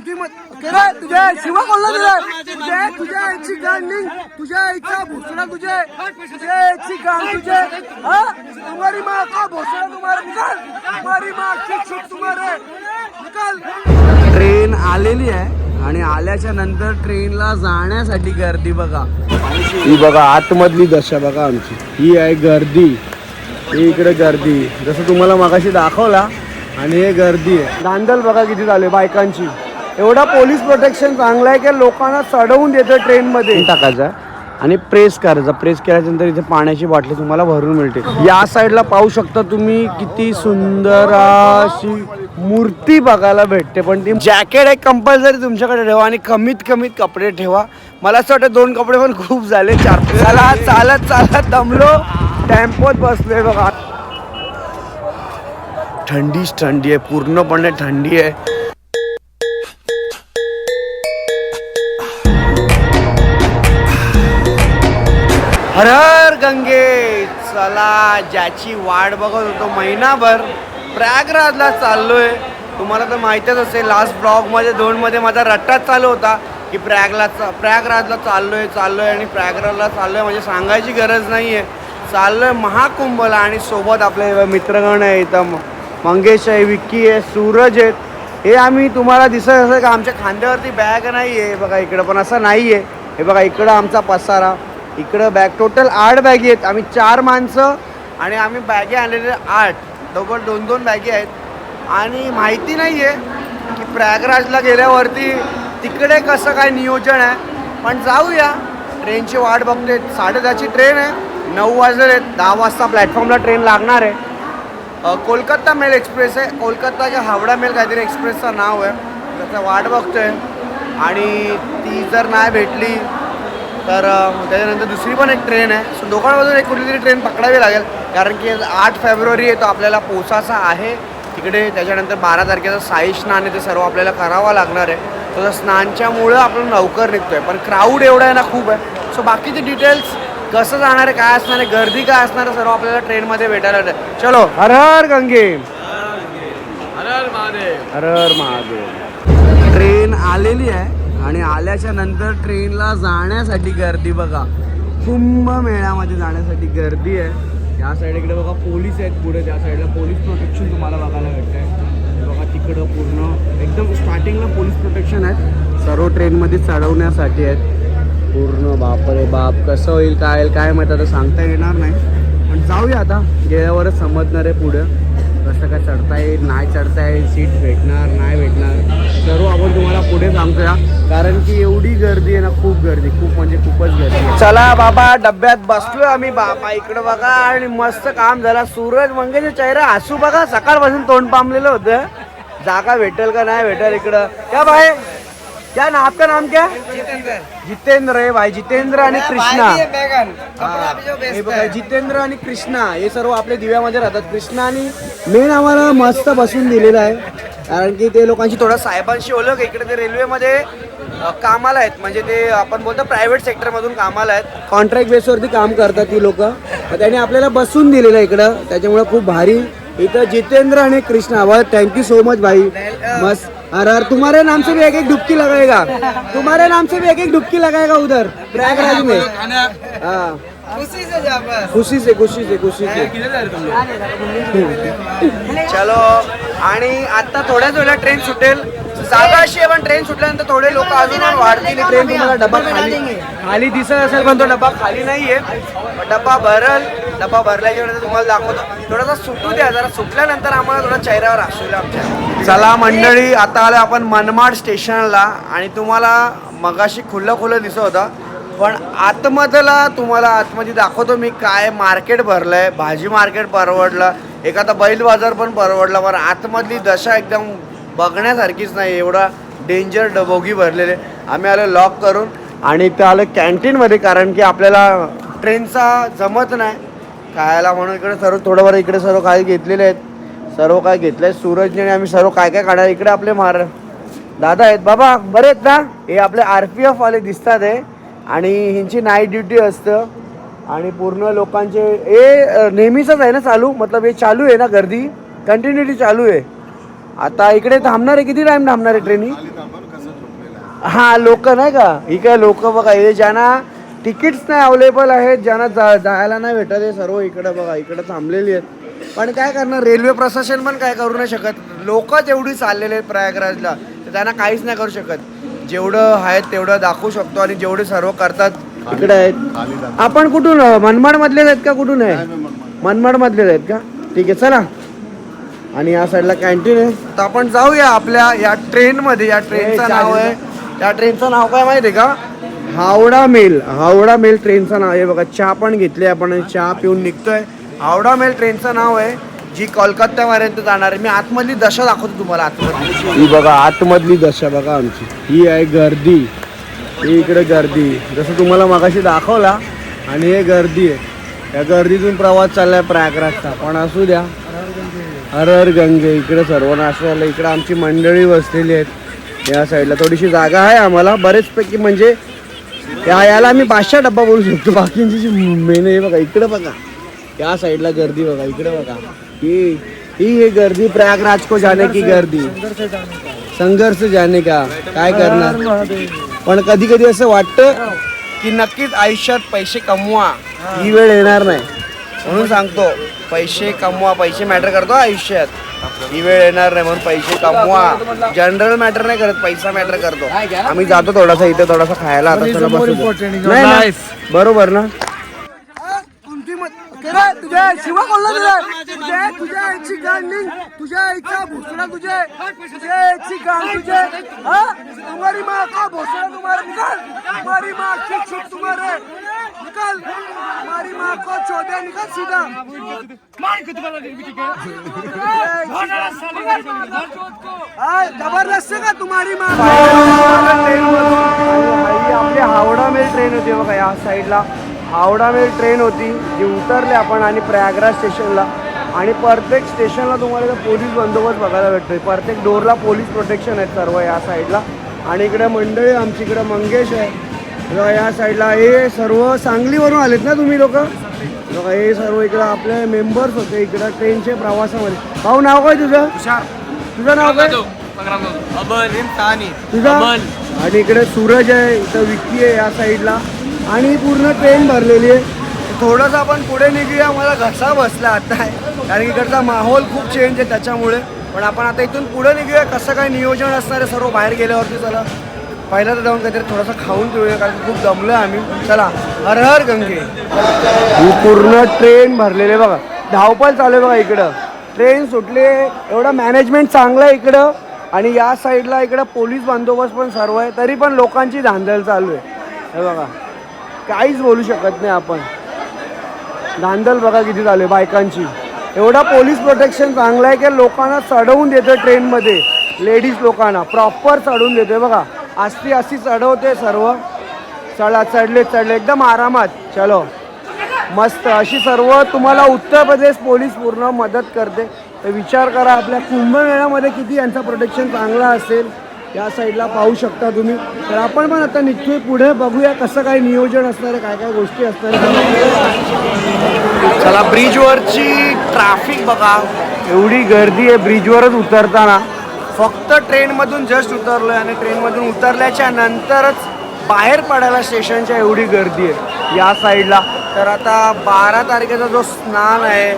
तुमची मत केलं तुझ्या शिवा बोलला तुझ्या तुझ्या तुझ्या आईची गाण निघ. तुझ्या आईचा भोसडा तुझे तुझ्या आईची गाण तुझे. हा? तुम्हारी माँ का भोसडा तुम्हारे? निकाल. तुम्हारी माँ की तुम्हारे. निकाल. ट्रेन आलेली आहे आणि आल्याच्यानंतर ट्रेनला जाण्यासाठी गर्दी बघा. ही बघा आतमधली दशा बघा आमची. ही आहे गर्दी. ही इकडे गर्दी. जसं तुम्हाला मगाशी दाखवला आणि हे गर्दी आहे. दांदल बघा किती झाले बायकांची. एवढा पोलीस प्रोटेक्शन चांगला आहे की लोकांना चढवून देतं ट्रेनमध्ये. टाकायचा आणि प्रेस करायचा. प्रेस केल्यानंतर इथे पाण्याची बाटली तुम्हाला भरून मिळते. या साईडला पाहू शकता तुम्ही किती सुंदर अशी मूर्ती बघायला भेटते. पण ती जॅकेट एक कंपल्सरी तुमच्याकडे ठेवा आणि कमीत कमीत कपडे ठेवा. मला असं वाटतं दोन कपडे पण खूप झाले. चार चला चालत चालत दमलो. टेम्पोत बसलोय बघा. थंडीच थंडी आहे. पूर्णपणे थंडी आहे. हर हर गंगे चला ज्याची वाट बघत होतो महिनाभर. प्रयागराजला चाललोय. तुम्हाला तर माहीतच असेल लास्ट ब्लॉगमध्ये दोनमध्ये माझा रट्टाच चालू होता की प्रयागला प्रयागराजला चाललोय चाललोय आणि प्रयागराजला चाललोय म्हणजे सांगायची गरज नाही आहे चाललोय महाकुंभला आणि सोबत आपले मित्रगण आहे इथं. मंगेश आहे विक्की आहे सूरज आहेत. हे आम्ही तुम्हाला दिसत असं का आमच्या खांद्यावरती बॅग नाही आहे बघा इकडं पण असं नाही आहे हे बघा इकडं आमचा पसारा. इकडं बॅग टोटल आठ बॅगी आहेत. आम्ही चार माणसं आणि आम्ही बॅगे आणलेले आठ. डबल दोन दोन बॅगी आहेत. आणि माहिती नाही आहे की प्रयागराजला गेल्यावरती तिकडे कसं काय नियोजन आहे. पण जाऊया. ट्रेनची वाट बघते साडेदहाची ट्रेन आहे. नऊ वाजले आहेत. दहा वाजता प्लॅटफॉर्मला ट्रेन लागणार आहे. कोलकाता मेल एक्सप्रेस आहे. कोलकाता किंवा हावडा मेल काहीतरी एक्सप्रेसचं नाव आहे. त्याचं वाट बघतोय. आणि ती जर नाही भेटली तर त्याच्यानंतर दुसरी पण एक ट्रेन आहे. सो दोघांमधून एक कुठली तरी ट्रेन पकडावी लागेल. कारण की आठ फेब्रुवारी आहे तो आपल्याला पोचायचा आहे. तिकडे त्याच्यानंतर बारा तारखेचं साई स्नान आहे ते सर्व आपल्याला करावं लागणार आहे. तर त्या स्नानच्यामुळं आपण लवकर निघतोय. पण क्राऊड एवढा आहे ना खूप आहे. सो बाकीचे डिटेल्स कसं जाणार आहे काय असणार आहे गर्दी काय असणार आहे सर्व आपल्याला ट्रेनमध्ये भेटायला चलो हर हर गंगे हर हर महादेव. ट्रेन आलेली आहे. आणि आल्याच्यानंतर ट्रेनला जाण्यासाठी गर्दी बघा. कुंभमेळ्यामध्ये जाण्यासाठी गर्दी आहे. या साईड इकडे बघा पोलीस आहेत पुढे. त्या साईडला पोलीस प्रोटेक्शन तुम्हाला बघायला भेटतंय. बघा तिकडं पूर्ण एकदम स्टार्टिंगला पोलीस प्रोटेक्शन आहेत. सर्व ट्रेनमध्ये चढवण्यासाठी आहेत. पूर्ण बापरे बाप कसं होईल काय होईल काय माहीत आता सांगता येणार नाही. पण जाऊया आता. गेल्यावरच समजणार आहे पुढं. कसं काय चढता येईल नाही चढता येईल सीट भेटणार नाही भेटणार. सर्व आपण तुम्हाला पुढे सांगतो या. कारण की एवढी गर्दी आहे ना खूप गर्दी खूप म्हणजे खूपच गर्दी आहे. चला बाबा डब्यात बसलोय आम्ही. बाबा इकडं बघा आणि मस्त काम झाला. सूरज मंगेचे चेहरा हसू बघा. सकाळपासून तोंड पामलेलं होतं. जागा भेटेल का नाही भेटेल इकडं? क्या बाय क्या ना आपका नाम क्या? जितेंद्र आहे भाई जितेंद्र आणि कृष्णा. हा. हे. जितेंद्र आणि कृष्णा हे सर्व आपल्या दिव्यामध्ये राहतात. कृष्णा आणि मेन आम्हाला मस्त बसून दिलेलं आहे. कारण की ते लोकांची थोडं साहेबांशी ओळख इकडे ते रेल्वेमध्ये कामाला आहेत. म्हणजे ते आपण बोलतो प्रायव्हेट सेक्टरमधून कामाला आहेत. कॉन्ट्रॅक्ट बेसवरती काम करतात ती लोक. त्यांनी आपल्याला बसून दिलेलं आहे इकडं. त्याच्यामुळे खूप भारी. इथं जितेंद्र आणि कृष्णा. थँक्यू सो मच भाई. मस्त. अरे यार तुम्हारे नाम से भी एक एक डुबकी लगाएगा। तुम्हारे नाम से भी एक एक डुबकी लगाएगा उधर प्रयागराज में। हाँ। खुशी से खुशी से खुशी से चलो आणि आता थोड्याच वेळा ट्रेन सुटेल. जागा अशी आहे पण ट्रेन सुटल्यानंतर थोडे लोक अजून वाढतील. ट्रेन तुम्हाला डबा खाली खाली दिसत असेल पण तो डबा खाली नाहीये. डबा भरल. डबा भरल्याच्या वेळेस तुम्हाला दाखवतो. थोडासा सुटू द्या जरा सुटल्यानंतर आम्हाला थोडा चेहऱ्यावर असू आमच्या. चला मंडळी आता आलो आपण मनमाड स्टेशनला आणि तुम्हाला मगाशी खुल्लं खुल्लं दिसत होता पण आतमधला तुम्हाला आतमध्ये दाखवतो मी काय मार्केट भरलंय. भाजी मार्केट परवडलं एखादा बैल बाजार पण परवडला पण आतमधली दशा एकदम बघण्यासारखीच नाही एवढा डेंजर डबोगी भरलेले. आम्ही आलो लॉक करून आणि इथं आलं कॅन्टीनमध्ये कारण की आपल्याला ट्रेनचा जमत नाही. खायला म्हणून इकडे सर्व थोडंफार इकडे सर्व काही घेतलेले आहेत. सर्व काय घेतलंय सूरजने आणि आम्ही सर्व काय काय काढायला इकडे आपले मार दादा आहेत. बाबा बरे आहेत ना? हे आपले आर पी एफ वाले दिसतात आहे आणि ह्यांची नाईट ड्युटी असतं. आणि पूर्ण लोकांचे हे नेहमीचंच आहे ना चालू? मतलब हे चालू आहे ना गर्दी? कंटिन्युटी चालू आहे. आता इकडे थांबणार आहे? किती टाईम थांबणार आहे ट्रेनिंग हां? लोक नाही का? ही काय लोक बघा हे ज्यांना तिकीट्स नाही अवेलेबल आहेत ज्यांना जा जायला नाही भेटत हे सर्व इकडं बघा इकडं थांबलेली आहेत. पण काय करणार रेल्वे प्रशासन पण काय करू नाही शकत. लोकच एवढी चाललेले आहेत प्रयागराजला तर त्यांना काहीच नाही करू शकत. जेवढं आहेत तेवढं दाखवू शकतो आणि जेवढे सर्व करतात इकडे आहेत. आपण कुठून मनमाड मधलेच आहेत का कुठून आहे? मनमाड. मधलेच आहेत का? ठीक आहे चला. आणि या साईडला कॅन्टीन आहे. तर आपण जाऊया आपल्या या ट्रेनमध्ये या ट्रेनचं नाव आहे त्या ट्रेनचं नाव काय माहिती आहे का? हावडा मेल हावडा मेल ट्रेनचं नाव आहे. बघा चहा पण घेतली आपण चहा पिऊन निघतोय. हावडा मेल ट्रेनचं नाव आहे जी कोलकात्यापर्यंत जाणार आहे. मी आतमधली दशा दाखवतो तुम्हाला आतमधली. ही बघा आतमधली दशा बघा आमची. ही आहे गर्दी. ही इकडे गर्दी. जसं तुम्हाला मगाशी दाखवला आणि हे गर्दी आहे. या गर्दीतून प्रवास चाललाय प्रयागराजचा. पण असू द्या. हर हर गंगे इकडे सर्व झालं इकडे आमची मंडळी बसलेली आहेत. या साईडला थोडीशी जागा आहे आम्हाला. बरेचपैकी म्हणजे या याला आम्ही पाचशे डब्बा बोलू शकतो. बाकींची जी मेन आहे बघा इकडे बघा. या साईडला गर्दी बघा इकडे बघा. ही ही ही गर्दी प्रयागराज को जाने की गर्दी. संघर्ष जाने का? काय करणार? पण कधी कधी असं वाटतं की नक्कीच आयुष्यात पैसे कमवा. ही वेळ येणार नाही. म्हणून सांगतो पैसे कमवा पैसे मॅटर करतो आयुष्यात. ही वेळ येणार नाही म्हणून पैसे कमवा. जनरल मॅटर नाही करत पैसा मॅटर करतो. आम्ही जातो थोडासा इथे थोडासा खायला. आता चला बसू. नाही? बरोबर ना? तुझ्या शिवा बोलला तुझ्या तुझ्या तुझ्या आईची तुझ्या आईचा भोसडा तुझे. तुझ्या आईची गाण तुझे. हा? तुम्हारी माँ का भोसडा तुम्हारे निकाल? तुम्हारी माँ की छुप तुम्हारे. निकाल। तुम्हारी माँ को चौदह निकाल सीधा। जबरदस्त आहे का तुम्हारी माँ? आपली हावडा मेल ट्रेन होती बघा या साईडला हावडा मेल ट्रेन होती जी उतरली आपण आणि प्रयागराज स्टेशनला आणि प्रत्येक स्टेशनला तुम्हाला इथं पोलीस बंदोबस्त बघायला भेटतोय. प्रत्येक डोरला पोलीस प्रोटेक्शन आहेत सर्व या साईडला आणि इकडे मंडळी आमची इकडे मंगेश आहे. बघा या साईडला हे सर्व सांगलीवरून आलेत ना तुम्ही लोक? बघा हे सर्व इकडं आपले मेंबर्स होते इकडं ट्रेनचे प्रवासामध्ये. भाऊ नाव काय तुझं? तुझं नाव काय? तुझा? आणि इकडे सूरज आहे इथं विक्की आहे या साईडला आणि पूर्ण ट्रेन भरलेली आहे. थोडंसं आपण पुढे निघूया मला घसा बसला आता. आहे कारण की इकडचा माहोल खूप चेंज आहे त्याच्यामुळे. पण आपण आता इथून पुढे निघूया कसं काय नियोजन असणार आहे सर्व बाहेर गेल्यावरती चला. पहिला तर जाऊन काहीतरी थोडंसं खाऊन पिऊया कारण की खूप दमलो आम्ही. चला हर हर गंगे. ही पूर्ण ट्रेन भरलेली आहे बघा. धावपळ चालू आहे बघा इकडं. ट्रेन सुटली एवढं मॅनेजमेंट चांगलं आहे इकडं. आणि या साईडला इकडं पोलीस बंदोबस्त पण सर्व आहे तरी पण लोकांची धांदल चालू आहे. हे बघा. काहीच बोलू शकत नाही आपण. धांदल बघा किती चालू आहे बायकांची. एवढा पोलीस प्रोटेक्शन चांगलं आहे की लोकांना चढवून देतं ट्रेनमध्ये लेडीज लोकांना प्रॉपर चढवून देते बघा. आस्ती आस्ती चढवते सर्व. चढा चढले चढले. एकदम आरामात. चलो. मस्त. अशी सर्व तुम्हाला उत्तर प्रदेश पोलीस पूर्ण मदत करते. तर विचार करा आपल्या कुंभमेळ्यामध्ये किती यांचं प्रोटेक्शन चांगलं असेल या साईडला पाहू शकता तुम्ही. तर आपण पण आता निघतोय पुढे. बघूया कसं काय नियोजन असणार आहे काय काय गोष्टी असणार चला ब्रिजवरची ट्रॅफिक बघा. एवढी गर्दी आहे ब्रिजवरच उतरताना. फक्त ट्रेनमधून जस्ट उतरलोय आणि ट्रेनमधून उतरल्याच्या नंतरच बाहेर पडायला स्टेशनच्या एवढी गर्दी आहे. या साईडला. तर आता बारा तारखेचा जो स्नान आहे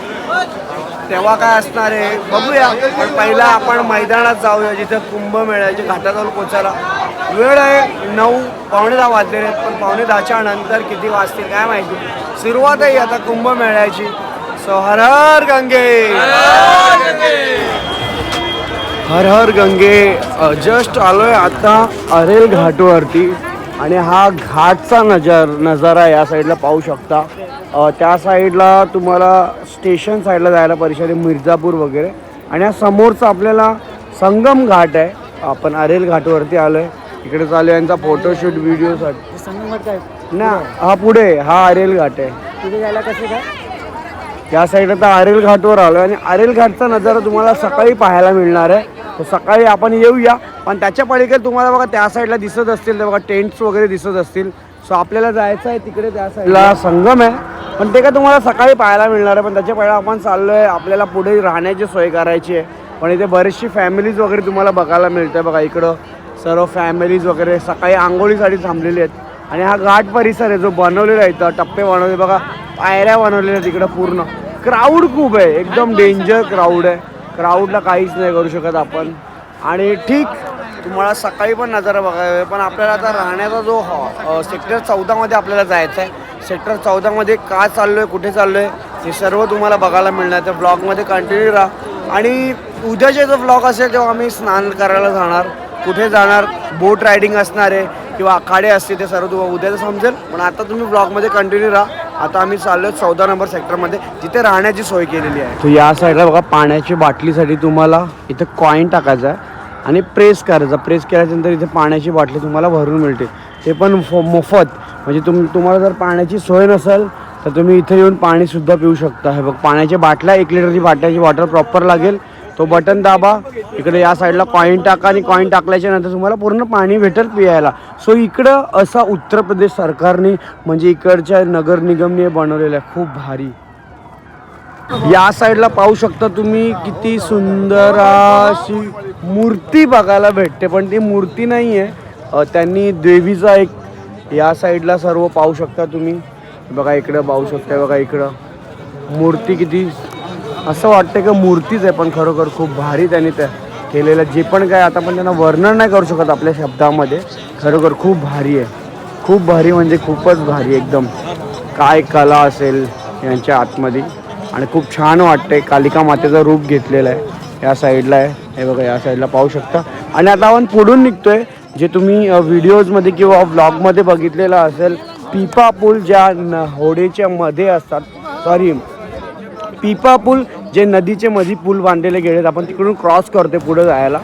तेव्हा काय असणार आहे बघूया. पण पहिला आपण मैदानात जाऊया जिथं कुंभमेळ्याच्या घाटाजवळ पोचायला वेळ आहे. नऊ पावणे दहा वाजलेले आहेत पण पावणे दहाच्या नंतर किती वाजतील काय माहिती. सुरुवात आहे आता कुंभमेळ्याची सो हर हर गंगे! हर हर गंगे जस्ट आलोय आता अरेल घाटवरती. आणि हा घाटचा नजर नजारा या साईडला पाहू शकता. त्या साईडला तुम्हाला स्टेशन साईडला जायला परिषदे मिर्झापूर वगैरे. आणि हा समोरचा आपल्याला संगम घाट आहे. आपण अरेल घाटवरती आलोय. इकडे चालू आहे यांचा फोटोशूट व्हिडिओसाठी काय? ना हा पुढे हा अरेल घाट आहे. जायला कसं काय? या साईड आता आरेल घाटवर आलो आणि आरेल घाटचा नजारा तुम्हाला सकाळी पाहायला मिळणार आहे. तर सकाळी आपण येऊया. पण त्याच्या पलीकडे तुम्हाला बघा त्या साईडला दिसत असतील ते बघा टेंट्स वगैरे दिसत असतील. सो आपल्याला जायचं आहे तिकडे त्या साईडला. संगम आहे. पण ते काय तुम्हाला सकाळी पाहायला मिळणार आहे. पण त्याच्या पहिला आपण चाललोय. आपल्याला पुढे राहण्याची सोय करायची आहे. पण इथे बरीचशी फॅमिलीज वगैरे तुम्हाला बघायला मिळते बघा इकडं. सर्व फॅमिलीज वगैरे सकाळी आंघोळीसाठी थांबलेली आहेत. आणि हा घाट परिसर आहे जो बनवलेला आहे. इथं टप्पे बनवले. बघा पायऱ्या बनवलेल्या आहेत तिकडं पूर्ण. क्राऊड खूप आहे. एकदम डेंजर क्राऊड आहे. क्राऊडला काहीच नाही करू शकत आपण. आणि ठीक तुम्हाला सकाळी पण नजारा बघायला आहे, पण आपल्याला आता राहण्याचा जो सेक्टर चौदामध्ये आपल्याला जायचं आहे सेक्टर चौदामध्ये का चाललो आहे कुठे चाललो आहे हे सर्व तुम्हाला बघायला मिळणार. त्या ब्लॉगमध्ये कंटिन्यू राहा. आणि उद्याचे जो ब्लॉग असेल तेव्हा आम्ही स्नान करायला जाणार. कुठे जाणार? बोट रायडिंग असणार आहे किंवा आखाडे असते ते सर्व तुम्हाला उद्याचं समजेल. पण आता तुम्ही ब्लॉगमध्ये कंटिन्यू राहा. आता आम्ही चाललो चौदा नंबर सेक्टरमध्ये जिथे राहण्याची सोय केलेली आहे. तर या साईडला बघा पाण्याची बाटलीसाठी तुम्हाला इथं कॉईन टाकायचा आहे आणि प्रेस करायचा. प्रेस केल्याच्यानंतर इथे पाण्याची बाटली तुम्हाला भरून मिळते. ते पण फो- मोफत. म्हणजे तुम तुम्हाला जर पाण्याची सोय नसेल तर तुम्ही इथे येऊन पाणीसुद्धा पिऊ शकता. हे बघ पाण्याच्या बाटल्या एक लिटरची बाटल्याची बॉटल प्रॉपर लागेल. तो बटन दाबा इकडे या साईडला कॉईन टाका आणि कॉईन टाकल्याच्या नंतर तुम्हाला पूर्ण पाणी भेटेल पियायला. सो इकडं असा उत्तर प्रदेश सरकारने म्हणजे इकडच्या नगर निगमने बनवलेलं आहे. खूप भारी. या साईडला पाहू शकता तुम्ही किती सुंदर अशी मूर्ती बघायला भेटते. पण ती मूर्ती नाही आहे त्यांनी देवीचा एक या साईडला सर्व पाहू शकता तुम्ही. बघा इकडं पाहू शकता बघा इकडं. मूर्ती किती असं वाटतं की मूर्तीच आहे पण खरोखर खूप भारी त्यांनी त्या केलेलं. जे पण काय आता पण त्यांना वर्णन नाही करू शकत आपल्या शब्दामध्ये. खरोखर खूप भारी आहे. खूप भारी म्हणजे खूपच भारी एकदम. काय कला असेल यांच्या आतमध्ये. आणि खूप छान वाटते कालिका मातेचं रूप घेतलेलं आहे. या साईडला आहे. हे बघा या साईडला पाहू शकता. आणि आता आपण पुढून निघतोय. जे तुम्ही व्हिडिओजमध्ये किंवा ब्लॉगमध्ये बघितलेलं असेल पिपा पूल ज्या न होडीच्या मध्ये असतात. सॉरी पिपा पूल जे नदीचे मध्ये पूल बांधलेले गेलेत आपण तिकडून क्रॉस करतोय पुढे जायला.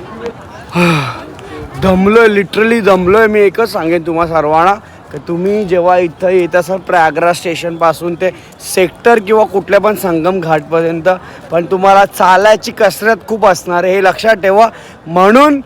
दमलोय लिटरली दमलोय. मी एकच सांगेन तुम्हा सर्वांना की तुम्ही जेव्हा इथं येत असाल प्रयागराज स्टेशनपासून ते सेक्टर किंवा कुठल्या पण संगम घाटपर्यंत पण तुम्हाला चालायची कसरत खूप असणार आहे. हे लक्षात ठेवा. म्हणून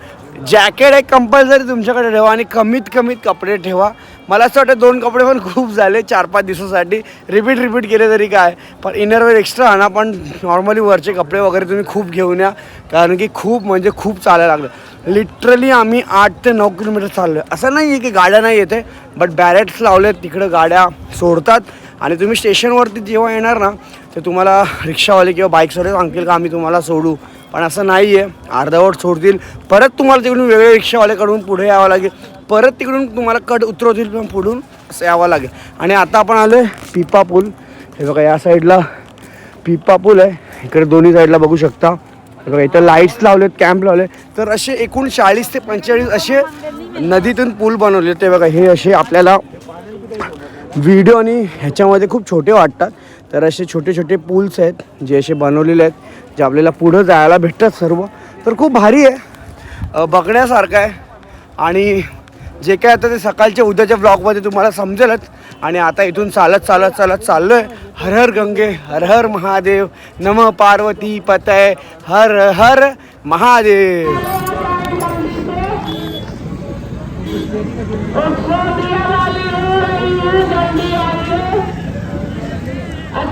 जॅकेट एक कंपल्सरी तुमच्याकडे ठेवा आणि कमीत कमीत कपडे ठेवा. मला असं वाटतं दोन कपडे पण खूप झाले चार पाच दिवसासाठी. रिपीट रिपीट केले तरी काय? पण इनरवेअर एक्स्ट्रा आणा पण नॉर्मली वरचे कपडे वगैरे तुम्ही खूप घेऊन या. कारण की खूप म्हणजे खूप चालायला लागलं. लिटरली आम्ही आठ ते नऊ किलोमीटर चाललो आहे असं नाही आहे की गाड्या नाही येते बट बॅरेट्स लावले तिकडं गाड्या सोडतात. आणि तुम्ही स्टेशनवरती जेव्हा येणार ना ते तुम्हाला रिक्षावाले किंवा बाईक्सवाले सांगतील का आम्ही तुम्हाला सोडू. पण असं नाही आहे अर्धवट सोडतील. परत तुम्हाला तिकडून वेगळ्या रिक्षावाल्याकडून पुढे यावं लागेल. परत तिकडून तुम्हाला कट उतरवतील पण पुढून असं यावं लागेल. आणि आता आपण आलो आहे पिपा पूल. हे बघा या साईडला पिपा पूल आहे. इकडे दोन्ही साईडला बघू शकता. हे बघा इथं लाईट्स लावलेत कॅम्प लावले तर असे एकूण चाळीस ते पंचेचाळीस असे नदीतून पूल बनवले ते बघा हे असे आपल्याला व्हिडिओ आणि ह्याच्यामध्ये खूप छोटे वाटतात. तर असे छोटे छोटे पूल्स आहेत जे असे बनवलेले आहेत जे आपल्याला पुढं जायला भेटतात सर्व. तर खूप भारी आहे. बघण्यासारखं आहे. आणि जे काय आता ते सकाळच्या उद्याच्या ब्लॉगमध्ये तुम्हाला समजेलच. आणि आता इथून चालत चालत चालत चाललो आहे हर हर गंगे हर हर महादेव. नम पार्वती पतय. हर हर महादेव.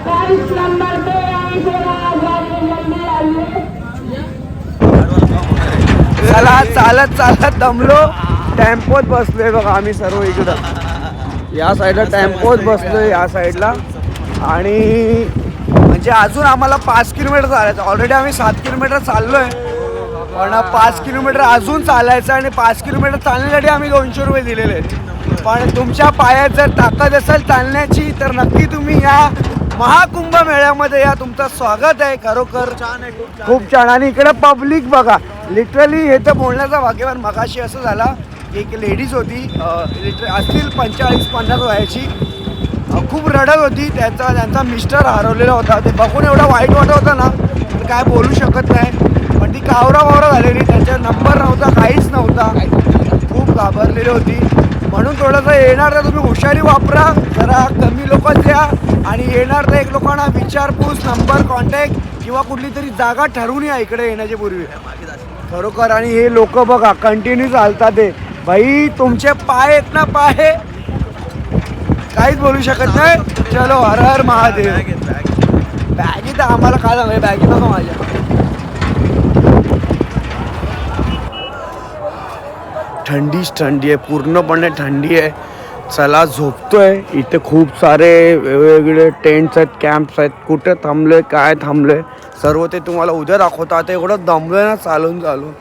अट्ठाईस नंबर पे चला चालत चालत दमलो. टेम्पोत बसलोय बघा आम्ही सर्व इकडं. या साईडला टेम्पोत बसलोय या साईडला आणि म्हणजे अजून आम्हाला पाच किलोमीटर चालायचं. ऑलरेडी आम्ही सात किलोमीटर चाललोय. पण पाच किलोमीटर अजून चालायचं आणि पाच किलोमीटर चालण्यासाठी आम्ही दोनशे रुपये दिलेले आहेत. पण तुमच्या पायात जर ताकद असेल चालण्याची तर नक्की तुम्ही या महाकुंभ मेळ्यामध्ये या तुमचं स्वागत आहे खरोखर. खूप छान आणि इकडे पब्लिक बघा लिटरली हे तर बोलण्याचा भाग्यवान मगाशी असं झाला की एक लेडीज होती लिटर असतील पंचेचाळीस पन्नास वयाची. खूप रडत होती त्यांचा त्यांचा मिस्टर हरवलेला होता. ते बघून एवढं वाईट वाटत होतं ना तर काय बोलू शकत नाही. पण ती कावरा वावरा झालेली त्यांचा नंबर नव्हता काहीच नव्हता. खूप घाबरलेली होती. म्हणून थोडंसं येणार तर तुम्ही हुशारी वापरा जरा कमी लोक द्या आणि येणार तर एक लोकांना विचारपूस नंबर कॉन्टॅक्ट किंवा कुठली तरी जागा ठरवून या इकडे येण्याच्या पूर्वी. खरोखर आणि हे लोक बघा कंटिन्यू चालतात ते. भाई तुमचे पाय आहेत ना पाय? काहीच बोलू शकत नाही. चलो हर हर महादेव. बॅगी तर आम्हाला काय सांगाय बॅगी बघा माझ्या. थंडीच थंडी आहे पूर्णपणे थंडी आहे. चला झोपतोय. इथे खूप सारे वेगवेगळे टेंट्स आहेत कॅम्प्स आहेत. कुठे थांबले काय थांबले सर्व ते तुम्हाला उद्या दाखवतात आता एवढं दमलोय ना चालून चालून.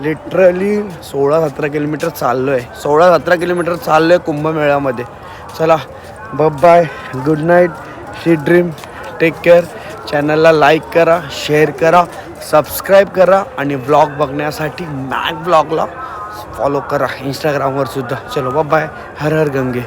लिटरली सोळा सतरा किलोमीटर चाललो आहे सोळा सतरा किलोमीटर चाललो आहे कुंभमेळ्यामध्ये. चला bye good night sweet dream take care चॅनलला लाईक करा शेअर करा सबस्क्राईब करा आणि ब्लॉग बघण्यासाठी मॅक ब्लॉगला फॉलो करा इंस्टाग्रामवर सुद्धा चलो बाय हर हर गंगे।